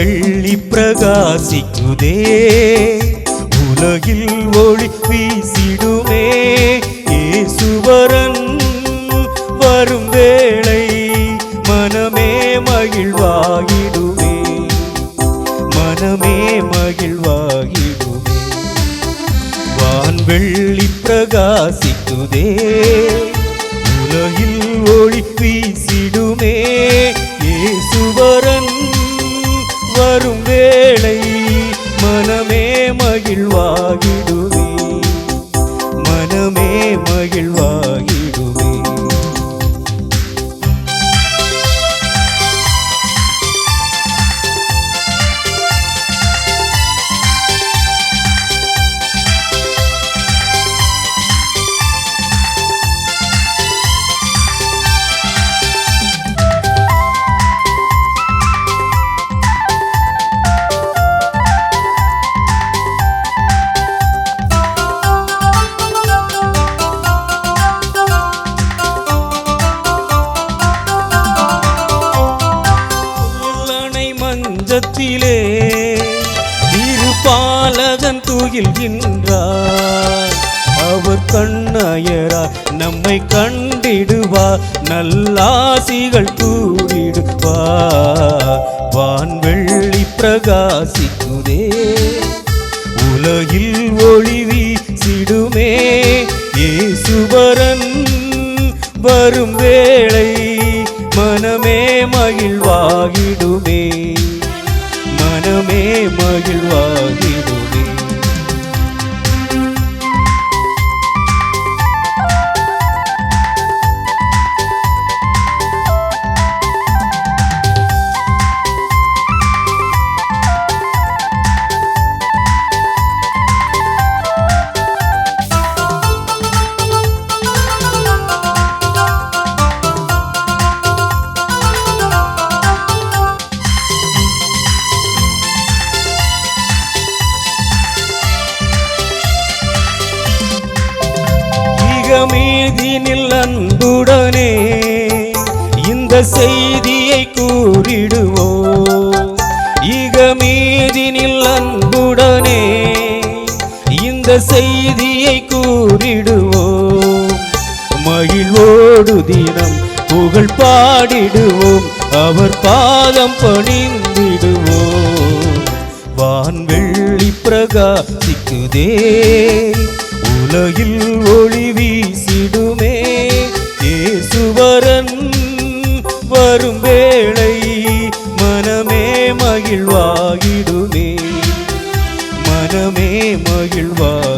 வெள்ளி பிரகாசிக்குதே உலகில் ஒளி வீசிடுமே ஏசுவரன் வரும் வேளை மனமே மகிழ்வாகிடுமே மனமே மகிழ்வாகிடுமே வான்வெள்ளி பிரகாசிக்குதே உலகில் ஒளி வீசிடுமே ஏசுவரன் மனமே மகிழ்வாகிடுமே. மஞ்சத்திலே திருப்பாலகன் துயில்கின்றார். அவர் கண்ணயரார் நம்மை கண்டிடுவார். நல்லாசிகள் கூடிடுவார் வான்வெள்ளி பிரகாசிக்குதே. உலகில் ஒளி வீசிடுமே. ஏசுவரன் வரும் வேளை மனமே மகிழ்வாகிடுமே. மனமே மகிழ்வாகிடுமே இகமீதினில் அன்புடனே இந்த செய்தியை கூறிடுவோம். இகமீதினில் அன்புடனே இந்த செய்தியை கூறிடுவோ மகிழ்வோடு தினம் புகழ் பாடிடுவோம். அவர் பாதம் பணிந்திடுவோம். வான்வெள்ளி பிரகாசிக்குதே. உலகில் ஒளி வீசிடுமே. ஏசுவரன் வரும் வேளை மனமே மகிழ்வாகிடுமே. மனமே மகிழ்வா